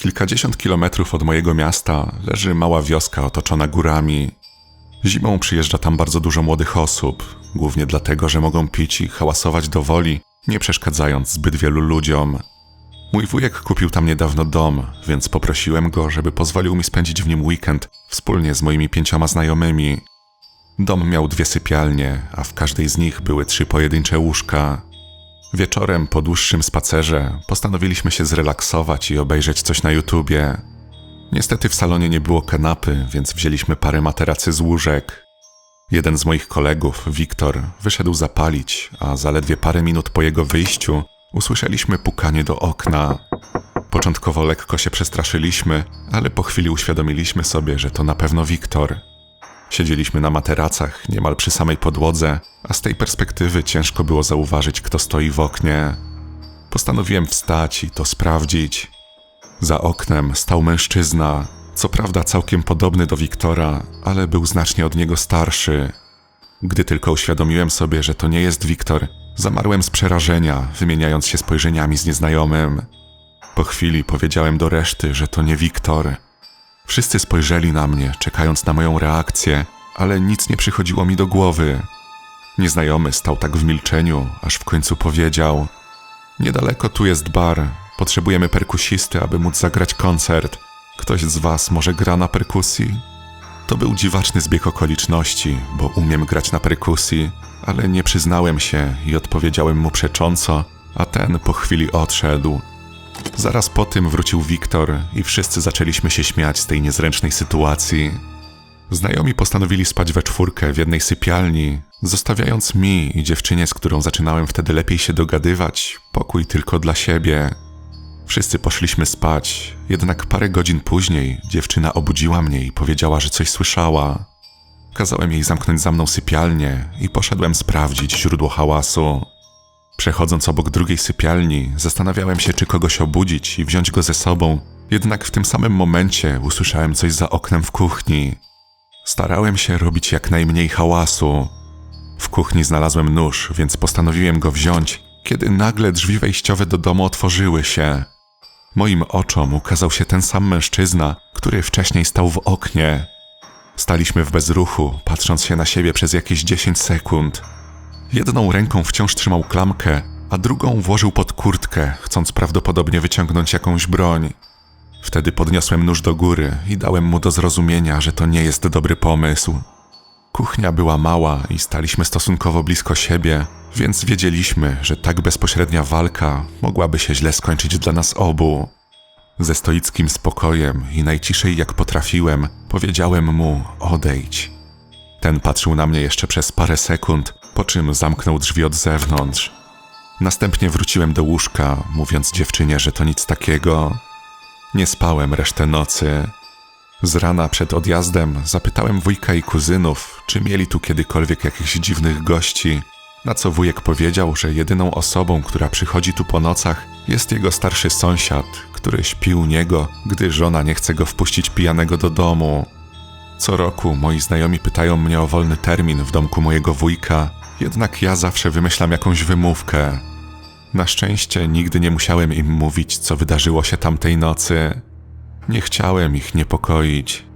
Kilkadziesiąt kilometrów od mojego miasta leży mała wioska otoczona górami. Zimą przyjeżdża tam bardzo dużo młodych osób, głównie dlatego, że mogą pić i hałasować do woli, nie przeszkadzając zbyt wielu ludziom. Mój wujek kupił tam niedawno dom, więc poprosiłem go, żeby pozwolił mi spędzić w nim weekend wspólnie z moimi pięcioma znajomymi. Dom miał dwie sypialnie, a w każdej z nich były trzy pojedyncze łóżka. Wieczorem po dłuższym spacerze postanowiliśmy się zrelaksować i obejrzeć coś na YouTubie. Niestety w salonie nie było kanapy, więc wzięliśmy parę materacy z łóżek. Jeden z moich kolegów, Wiktor, wyszedł zapalić, a zaledwie parę minut po jego wyjściu usłyszeliśmy pukanie do okna. Początkowo lekko się przestraszyliśmy, ale po chwili uświadomiliśmy sobie, że to na pewno Wiktor. Siedzieliśmy na materacach, niemal przy samej podłodze, a z tej perspektywy ciężko było zauważyć, kto stoi w oknie. Postanowiłem wstać i to sprawdzić. Za oknem stał mężczyzna, co prawda całkiem podobny do Wiktora, ale był znacznie od niego starszy. Gdy tylko uświadomiłem sobie, że to nie jest Wiktor, zamarłem z przerażenia, wymieniając się spojrzeniami z nieznajomym. Po chwili powiedziałem do reszty, że to nie Wiktor. Wszyscy spojrzeli na mnie, czekając na moją reakcję, ale nic nie przychodziło mi do głowy. Nieznajomy stał tak w milczeniu, aż w końcu powiedział: Niedaleko tu jest bar. Potrzebujemy perkusisty, aby móc zagrać koncert. Ktoś z was może gra na perkusji? To był dziwaczny zbieg okoliczności, bo umiem grać na perkusji, ale nie przyznałem się i odpowiedziałem mu przecząco, a ten po chwili odszedł. Zaraz po tym wrócił Wiktor i wszyscy zaczęliśmy się śmiać z tej niezręcznej sytuacji. Znajomi postanowili spać we czwórkę w jednej sypialni, zostawiając mi i dziewczynie, z którą zaczynałem wtedy lepiej się dogadywać, pokój tylko dla siebie. Wszyscy poszliśmy spać, jednak parę godzin później dziewczyna obudziła mnie i powiedziała, że coś słyszała. Kazałem jej zamknąć za mną sypialnię i poszedłem sprawdzić źródło hałasu. Przechodząc obok drugiej sypialni, zastanawiałem się, czy kogoś obudzić i wziąć go ze sobą, jednak w tym samym momencie usłyszałem coś za oknem w kuchni. Starałem się robić jak najmniej hałasu. W kuchni znalazłem nóż, więc postanowiłem go wziąć, kiedy nagle drzwi wejściowe do domu otworzyły się. Moim oczom ukazał się ten sam mężczyzna, który wcześniej stał w oknie. Staliśmy w bezruchu, patrząc się na siebie przez jakieś 10 sekund. Jedną ręką wciąż trzymał klamkę, a drugą włożył pod kurtkę, chcąc prawdopodobnie wyciągnąć jakąś broń. Wtedy podniosłem nóż do góry i dałem mu do zrozumienia, że to nie jest dobry pomysł. Kuchnia była mała i staliśmy stosunkowo blisko siebie, więc wiedzieliśmy, że tak bezpośrednia walka mogłaby się źle skończyć dla nas obu. Ze stoickim spokojem i najciszej jak potrafiłem, powiedziałem mu: odejdź. Ten patrzył na mnie jeszcze przez parę sekund, po czym zamknął drzwi od zewnątrz. Następnie wróciłem do łóżka, mówiąc dziewczynie, że to nic takiego. Nie spałem resztę nocy. Z rana przed odjazdem zapytałem wujka i kuzynów, czy mieli tu kiedykolwiek jakichś dziwnych gości, na co wujek powiedział, że jedyną osobą, która przychodzi tu po nocach, jest jego starszy sąsiad, który śpi u niego, gdy żona nie chce go wpuścić pijanego do domu. Co roku moi znajomi pytają mnie o wolny termin w domku mojego wujka, jednak ja zawsze wymyślam jakąś wymówkę. Na szczęście nigdy nie musiałem im mówić, co wydarzyło się tamtej nocy. Nie chciałem ich niepokoić.